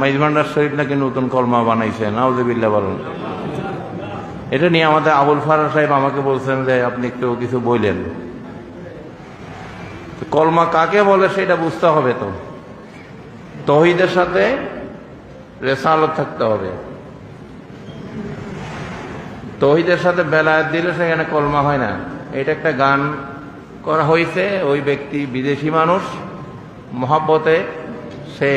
মাইজভান্ডার শরীফ নাকি নতুন কলমা বানাইছে? নাউজুবিল্লাহ বলেন। এটা নিয়ে আমাদের আবুল ফারা সাহেব আমাকে বলছেন যে আপনি একটু কিছু বললেন কলমা কাকে বলে সেটা বুঝতে হবে তো। তহিদের সাথে রেসালত থাকতে হবে। তহিদের সাথে বেলায়াত দিলে সেখানে কলমা হয় না। এটা একটা গান করা হয়েছে, ওই ব্যক্তি বিদেশি মানুষ, মহাব্বতে সে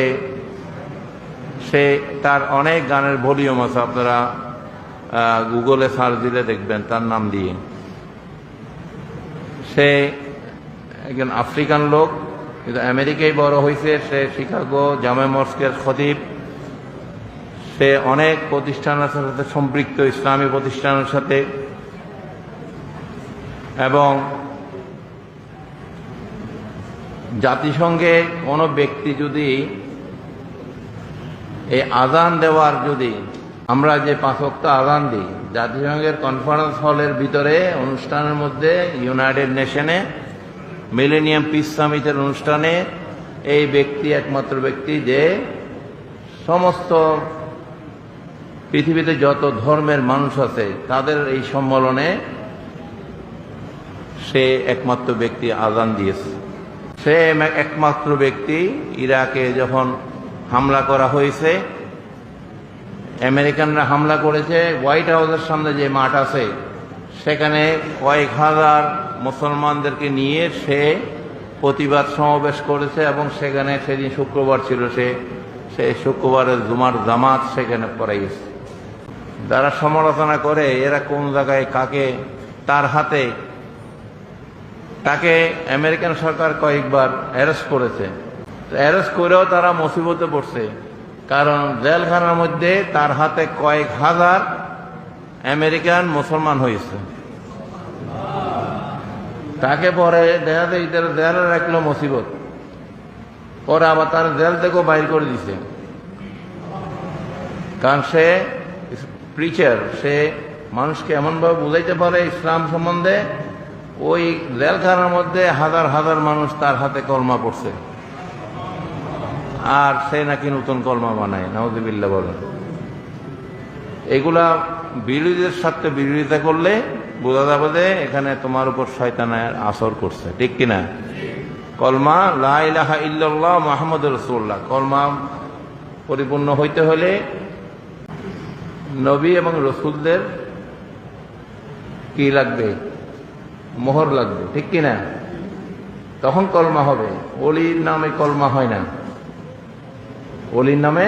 সে তার অনেক গানের ভলিউম আছে, আপনারা গুগলে সার্চ দিলে দেখবেন তার নাম দিয়ে। সে একজন আফ্রিকান লোক, কিন্তু আমেরিকায় বড় হয়েছে, সে শিকাগো, জামে মস্কের খতিব। সে অনেক প্রতিষ্ঠানের সাথে সম্পৃক্ত, ইসলামী প্রতিষ্ঠানের সাথে। এবং জাতিসংঘে কোনো ব্যক্তি যদি এই আজান দেওয়ার যদি আমরা যে পাঁচক্ত আজান দিই, জাতিসংঘের কনফারেন্স হলের ভিতরে, অনুষ্ঠানের মধ্যে ইউনাইটেড নেশনে মিলেনিয়াম পিস সামিটের অনুষ্ঠানে, এই ব্যক্তি একমাত্র ব্যক্তি যে সমস্ত পৃথিবীতে যত ধর্মের মানুষ আছে, তাদের এই সম্মেলনে সে একমাত্র ব্যক্তি আজান দিয়েছে। সে একমাত্র ব্যক্তি ইরাকে যখন হামলা করা হয়েছে। আমেরিকানরা হামলা করেছে। হোয়াইট হাউসের সামনে যে মাঠ আছে, সেখানে কয়েক হাজার মুসলমানদেরকে নিয়ে সে প্রতিবাদ সমাবেশ করেছে এবং সেখানে সেদিন শুক্রবার ছিল সে সে শুক্রবারের জুমার জামাত সেখানে পড়াইছে। যারা সমালোচনা করে, এরা কোন জায়গায় কাকে, তার হাতে, তাকে আমেরিকান সরকার কয়েকবার অ্যারেস্ট করেছে। অ্যারেস্ট করেও তারা মুসিবতে পড়ছে। কারণ জেলখানার মধ্যে তার হাতে কয়েক হাজার আমেরিকান মুসলমান হয়েছে। তাকে পরে দেখা যায় এদের জেলে রাখল মুসিবত। পরে আবার তার জেল থেকেও বাইর করে দিছে। কারণ সে প্রিচার সে মানুষকে এমনভাবে বুঝাইতে পারে ইসলাম সম্বন্ধে, ওই জেলখানার মধ্যে হাজার হাজার মানুষ তার হাতে কলমা পড়ছে। আর সে নাকি নতুন কলমা বানায় নওয়াজিবিল্লা বলেন। এগুলা বিরোধীদের সাথে বিরোধিতা করলে বোঝা যাবে যে এখানে তোমার উপর শয়তানের আসর করছে। ঠিক কিনা? কলমা লাহা ইল্লাল্লাহ মাহমুদ রসুল্লাহ কলমা পরিপূর্ণ হইতে হলে নবী এবং রসুলদের কি লাগবে? মোহর লাগবে। ঠিক কিনা? তখন কলমা হবে। অলির নামে কলমা হয় না। অলির নামে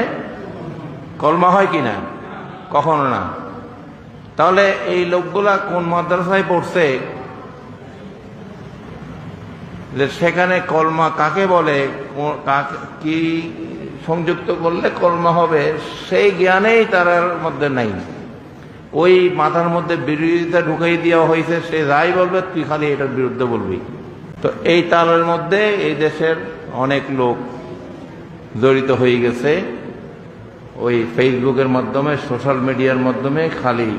কলমা হয় কিনা কখনো না। তাহলে এই লোকগুলা কোন মাদ্রাসায় পড়ছে? যে সেখানে কলমা কাকে বলে? কি সংযুক্ত করলে কলমা হবে? সেই জ্ঞানেই তার মধ্যে নাই। ওই মাথার মধ্যে বিরোধিতা ঢুকাই দেওয়া হয়েছে, সে যাই বলবে, তুই খালি এটার বিরুদ্ধে বলবি। তো এই তালের মধ্যে এই দেশের অনেক লোক জড়িত হয়ে গেছে ওই ফেসবুকের মাধ্যমে, সোশ্যাল মিডিয়ার মাধ্যমে খালি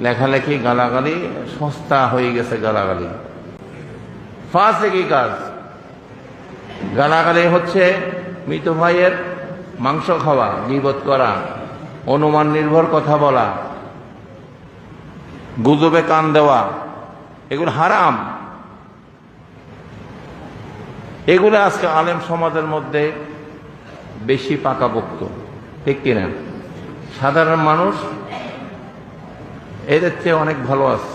লেখালেখি, গালাগালি, সস্তা হয়ে গেছে গালাগালি। ফার্স্ট কি কাজ। গালাগালি হচ্ছে মৃত ভাইয়ের মাংস খাওয়া নিবত করা, অনুমান নির্ভর কথা বলা, গুজবে কান দেওয়া, এগুলো হারাম। এগুলো আজকে আলেম সমাজের মধ্যে বেশি পাকাপোক্ত ঠিক কিনা? সাধারণ মানুষ এদের চেয়ে অনেক ভালো আছে।